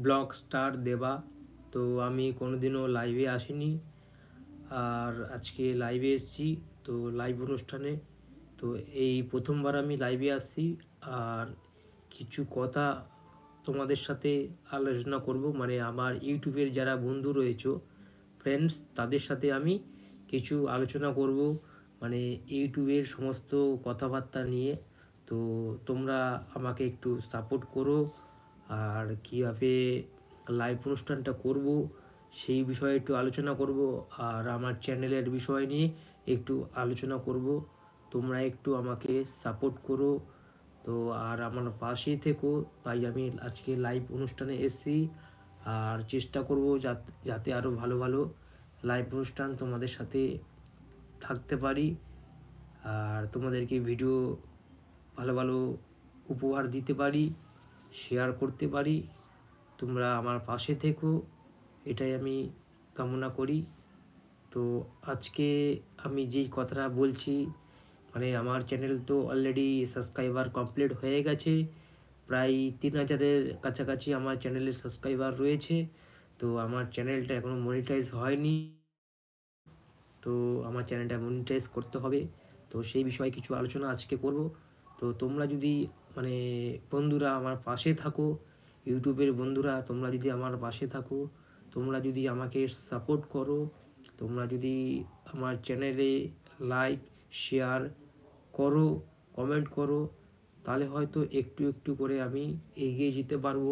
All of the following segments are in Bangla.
ব্লগ স্টার দেবা। তো আমি কোনোদিনও লাইভে আসিনি। আর আজকে লাইভে এসেছি। তো লাইভ অনুষ্ঠানে। তো এই প্রথমবার আমি লাইভে আসছি। আর কিছু কথা তোমাদের সাথে আলোচনা করব। মানে আমার ইউটিউবের যারা বন্ধু রয়েছে ফ্রেন্ডস তাদের সাথে আমি কিছু আলোচনা করব। মানে ইউটিউবের সমস্ত কথাবার্তা নিয়ে। তো তোমরা আমাকে একটু সাপোর্ট করো। আর কীভাবে লাইভ অনুষ্ঠানটা করব, সেই বিষয়ে একটু আলোচনা করব, আর আমার চ্যানেলের বিষয় নিয়ে একটু আলোচনা করব। তোমরা একটু আমাকে সাপোর্ট করো। তো আর আমার পাশেই থেকো, তাই আমি আজকে লাইভ অনুষ্ঠানে এসেছি। আর চেষ্টা করব যাতে আরও ভালো ভালো লাইভ অনুষ্ঠান তোমাদের সাথে থাকতে পারি। আর তোমাদেরকে ভিডিও ভালো ভালো উপহার দিতে পারি। শেয়ার করতে পারি। তোমরা আমার পাশে থেকো। এটাই আমি কামনা করি। তো আজকে আমি যেই কথাটা বলছি মানে আমার চ্যানেল তো অলরেডি সাবস্ক্রাইবার কমপ্লিট হয়ে গেছে। প্রায় তিন হাজারের কাছাকাছি আমার চ্যানেলের সাবস্ক্রাইবার রয়েছে। তো আমার চ্যানেলটা এখনও মনিটাইজ হয়নি। তো আমার চ্যানেলটা মনিটাইজ করতে হবে। তো সেই বিষয়ে কিছু আলোচনা আজকে করব। তো তোমরা যদি মানে বন্ধুরা আমার পাশে থাকো, ইউটিউবের বন্ধুরা, তোমরা যদি আমার পাশে থাকো, তোমরা যদি আমাকে সাপোর্ট করো, তোমরা যদি আমার চ্যানেলে লাইক শেয়ার করো কমেন্ট করো, তাহলে হয়তো একটু একটু করে আমি এগিয়ে যেতে পারব।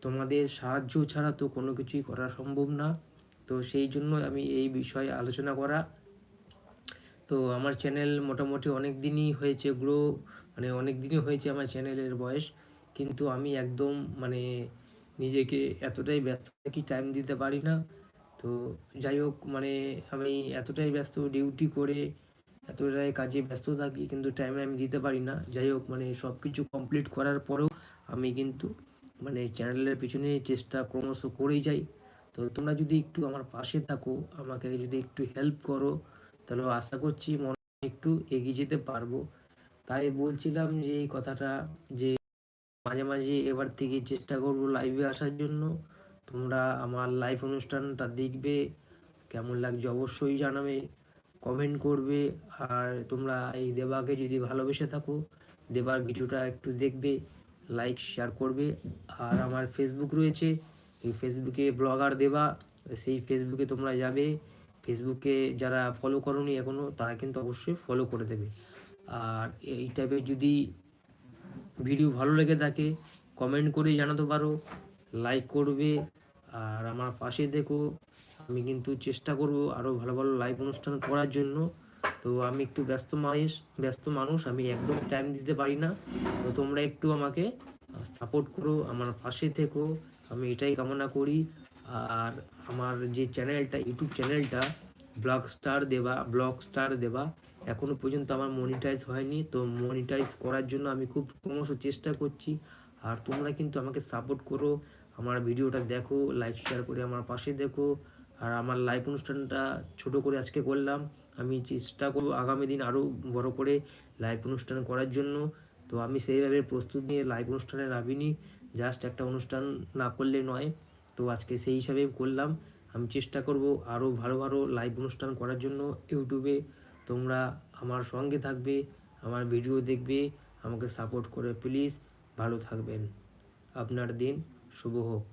তোমাদের সাহায্য ছাড়া তো কোনো কিছুই করা সম্ভব না। তো সেই জন্য আমি এই বিষয়ে আলোচনা করা। তো আমার চ্যানেল মোটামুটি অনেক দিনই হয়েছে গ্রো মানে অনেক দিনই হয়েছে আমার চ্যানেলের বয়স, কিন্তু আমি একদম মানে নিজেকে এতটাই ব্যস্ত থাকি টাইম দিতে পারি না। তো যাই হোক মানে আমি এতটাই ব্যস্ত ডিউটি করে এতটাই কাজে ব্যস্ত থাকি, কিন্তু টাইমে আমি দিতে পারি না। যাই হোক মানে সব কিছু কমপ্লিট করার পরেও আমি কিন্তু মানে চ্যানেলের পিছনে চেষ্টা ক্রমশ করেই যাই। তো তোমরা যদি একটু আমার পাশে থাকো, আমাকে যদি একটু হেল্প করো, তাহলে আশা করছি মনে একটু এগিয়ে যেতে পারব। তাই বলছিলাম যে এই কথাটা যে মাঝে মাঝে এবার থেকে চেষ্টা করব লাইভে আসার জন্য। তোমরা আমার লাইভ অনুষ্ঠানটা দেখবে, কেমন লাগছে অবশ্যই জানাবে কমেন্ট করবে। আর তোমরা এই দেবাকে যদি ভালোবেসে থাকো, দেবার ভিডিওটা একটু দেখবে লাইক শেয়ার করবে। আর আমার ফেসবুক রয়েছে, এই ফেসবুকে ব্লগার দেবা, সেই ফেসবুকে তোমরা যাবে। ফেসবুকে যারা ফলো করনি এখনও তারা কিন্তু অবশ্যই ফলো করে দেবে। আর এই টাইপের যদি ভিডিও ভালো লেগে থাকে কমেন্ট করে জানাতে পারো লাইক করবে, আর আমার পাশে দেখো, আমি কিন্তু চেষ্টা করব আরও ভালো ভালো লাইভ অনুষ্ঠান করার জন্য। তো আমি একটু ব্যস্ত মানুষ ব্যস্ত মানুষ, আমি একদম টাইম দিতে পারি না। তো তোমরা একটু আমাকে সাপোর্ট করো, আমার পাশে থেকো, আমি এটাই কামনা করি। আর আমার যে চ্যানেলটা ইউটিউব চ্যানেলটা blog star Deba blog star Deba. এখনও পর্যন্ত আমার মনিটাইজ হয়নি, তো মনিটাইজ করার জন্য আমি খুব ক্রমশ চেষ্টা করছি। আর তোমরা কিন্তু আমাকে সাপোর্ট করো, আমার ভিডিওটা দেখো লাইক শেয়ার করে আমার পাশে দেখো। আর আমার লাইভ অনুষ্ঠানটা ছোট করে আজকে করলাম। আমি চেষ্টা করব আগামী দিন আরও বড় করে লাইভ অনুষ্ঠান করার জন্য। তো আমি সেইভাবে প্রস্তুত নিয়ে লাইভ অনুষ্ঠানে নামিনি জাস্ট একটা অনুষ্ঠান না করলে নয়। তো আজকে সেই হিসাবে করলাম। আমি চেষ্টা করব আরও ভালো ভালো লাইভ অনুষ্ঠান করার জন্য ইউটিউবে তোমরা আমার সঙ্গে থাকবে, আমার ভিডিও দেখবে, আমাকে সাপোর্ট করে প্লিজ ভালো থাকবেন। আপনার দিন শুভ হোক।